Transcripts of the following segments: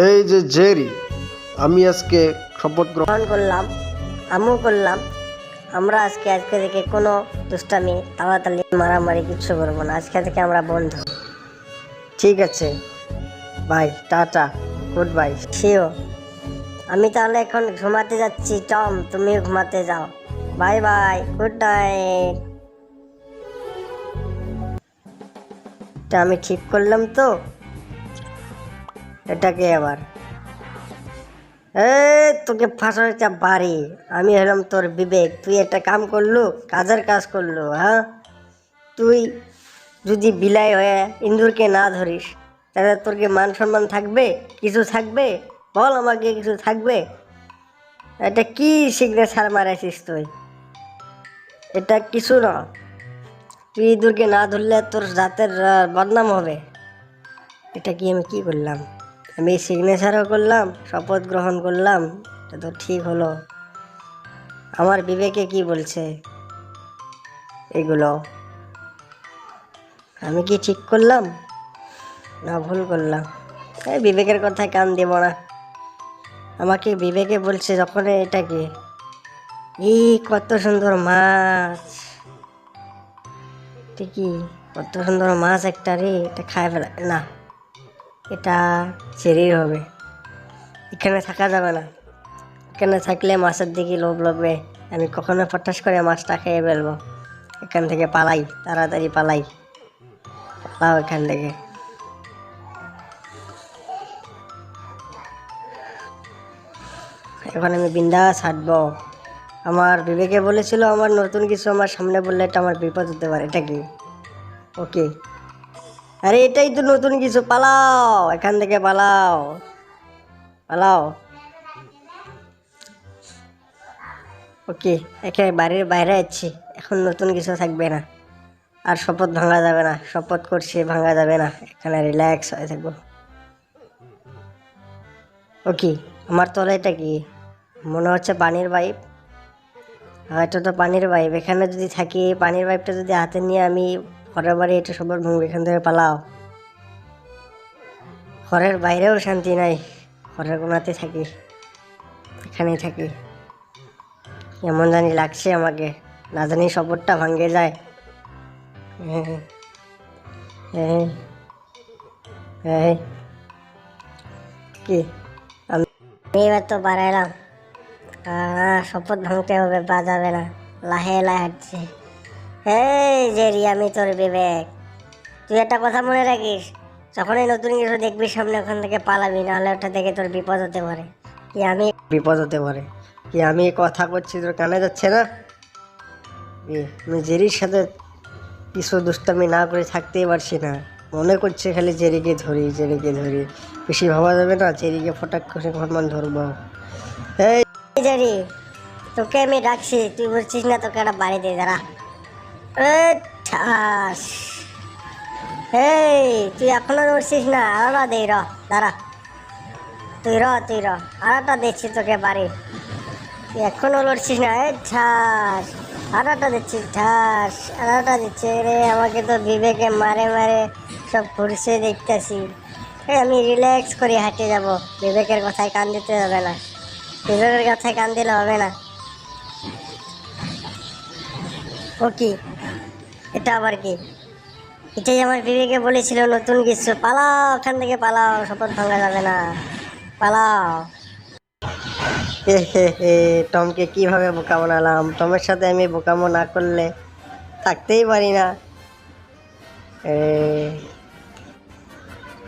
এই যে জেরি আমি আজকে শপথ গ্রহণ করলাম আমিও করলাম। আমরা আজকে আজকে থেকে কোনো দুষ্টামি তাড়াতাড়ি মারামারি কিচ্ছু করব না। আজকে থেকে আমরা বন্ধু। ঠিক আছে। Bye tata good bye sure আমি তাহলে এখন ঘুমাতে যাচ্ছি। টম তুমিও ঘুমাতে যাও। Bye bye good night. আমি ঠিক করলাম তো? এটাকে আবার। এ তোকে চাপ বাড়ি। আমি হলাম তোর বিবেক। তুই একটা কাম করলু, কাজের কাজ করলু হ্যাঁ? তুই যদি বিলাই হয়ে ইন্দুরকে না ধরিস, তাহলে তোর কি মান সম্মান থাকবে? কিছু থাকবে? বল আমাকে কিছু থাকবে? এটা কি সিগনেচার মারাইছিস তুই? এটা কিছু না। তুই ইঁদুরকে না ধরলে তোর জাতের বদনাম হবে। এটা কি আমি কি করলাম? আমি সিগনেচারও করলাম, শপথ গ্রহণ করলাম, এটা তো ঠিক হলো। আমার বিবেকে কি বলছে? এগুলো আমি কি ঠিক করলাম? না, ভুল করলাম। এই বিবেকের কথায় কান দেব না। আমাকে বিবেকে বলছে যখন এটা কি এই কত সুন্দর মাছ। ঠিকই কত সুন্দর মাছ একটা রে, এটা খায় না। এটা চেরির হবে। এখানে থাকা যাবে না। এখানে থাকলে মাছের দিকে লোভ লাগবে। আমি কখনো ফটাস করে মাছটা খেয়ে ফেলব। এখান থেকে পালাই, তাড়াতাড়ি পালাই। পালাও এখান থেকে। এখন আমি বিন্দাস হাঁটবো। আমার বিবেকে বলেছিল, আমার নতুন কিছু আমার সামনে বললে এটা আমার বিপদ হতে পারে। এটা কি? ওকে। আরে এটাই তো নতুন কিছু, পালাও, এখান থেকে পালাও পালাও। ওকে এখানে বাড়ির বাইরে আছি, এখন নতুন কিছু থাকবে না। আর শপথ ভাঙা যাবে না, শপথ করছি, ভাঙা যাবে না, এখানে রিল্যাক্স হয়ে থাকব। ওকে, আমার তলে এটা কি? মনে হচ্ছে পানির পাইপ হয়তো তো পানির পাইপ এখানে যদি থাকি, পানির পাইপটা যদি হাতে নিয়ে আমি ঘরের বাড়ি এটা সবার ভাঙবো এখান থেকে পালাও। ঘরের বাইরেও শান্তি নাই ঘরের কোনাতে থাকি, এখানেই থাকি। এমন জানি লাগছে আমাকে, না জানি সবরটা ভাঙ্গে যায়। কি? আমি এবার তো বাড়াইলাম। শপথ ভাঙতে হবে, বাজাবে না। লাহে লাহে হাঁটছে। এই জেরি আমি তোর বিবেক। তুই একটা কথা মনে রাখিস? যখনই নতুন কিছু দেখবি, সামনে ওখান থেকে পালাবি, নাহলে ওটা থেকে তোর বিপদ হতে পারে। কি আমি বিপদ হতে পারে? কি আমি কথা করছি তোর কানে যাচ্ছে না? আমি জেরির সাথে কিছু দুষ্টামি না করে থাকতেই পারছি না। মনে করছে খালি জেরিকে ধরি জেরিকে ধরি। বেশি ভাবা যাবে না, জেরিকে ফটাক করে হনুমান ধরবো। এই, জেরি, তোকে আমি ডাকছি, তুই বলছিস না তোকে একটা বাড়ি দিয়ে দাঁড়া। ঠাস এই, তুই এখনও নড়ছিস না? আলাদা দে র, দাঁড়া। তুই র তুই র, আলাদা দিচ্ছি তোকে বাড়ি। তুই এখনও লড়ছিস না? এ ঠাস আলাদা দিচ্ছি ঠাস আলাদা দিচ্ছে। রে আমাকে তো বিবেকে মারে মারে সব ঘুরছে, দেখতেছি। আমি রিল্যাক্স করে হাঁটে যাব। বিবেকের কথায় কান দিতে হবে না। বিবেকের কথায় কান দিলে হবে না। ও কি? এটা আবার কি? এটাই আমার বিবেকে বলেছিল নতুন কিছু। পালাও ওখান থেকে পালাও, শপথ ভাঙা যাবে না। পালাও। টমকে কীভাবে বোকা বানালাম? টমের সাথে আমি বোকামো না করলে থাকতেই পারি না।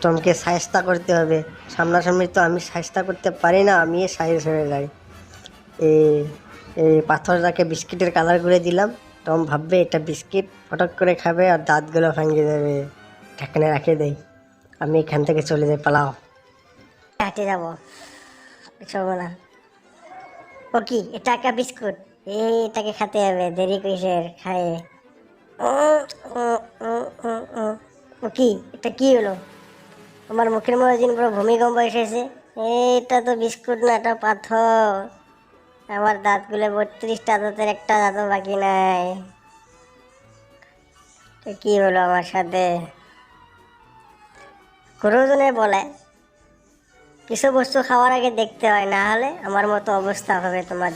টমকে সাহেস্তা করতে হবে। সামনাসামনি তো আমি সাহেস্তা করতে পারি না আমি সাহেস হয়ে যাই। এই পাথরটাকে বিস্কিটের কালার করে দিলাম। টম ভাববে, এটা বিস্কিট ফটক করে খাবে আর দাঁতগুলো ভাঙিয়ে দেবে ঢাকনে রাখে দেই। আমি এখান থেকে চলে যাই, পালাও। হাঁটে যাব। হবে না। ও কি, এটা একটা বিস্কুট? এটাকে খেতে হবে, দেরি কিসের? খায়ে। ও কি, এটা কি হলো? আমার মুখের মধ্যে পুরো ভূমিকম্প এসেছে। এটা তো বিস্কুট না, এটা পাথর। আমার দাঁতগুলো বত্রিশটা দাঁতের একটা দাঁতও বাকি নাই। তো কি হলো আমার সাথে? গুরুজনে বলে, কিছু বস্তু খাওয়ার আগে দেখতে হয়, না হলে আমার মতো অবস্থা হবে তোমার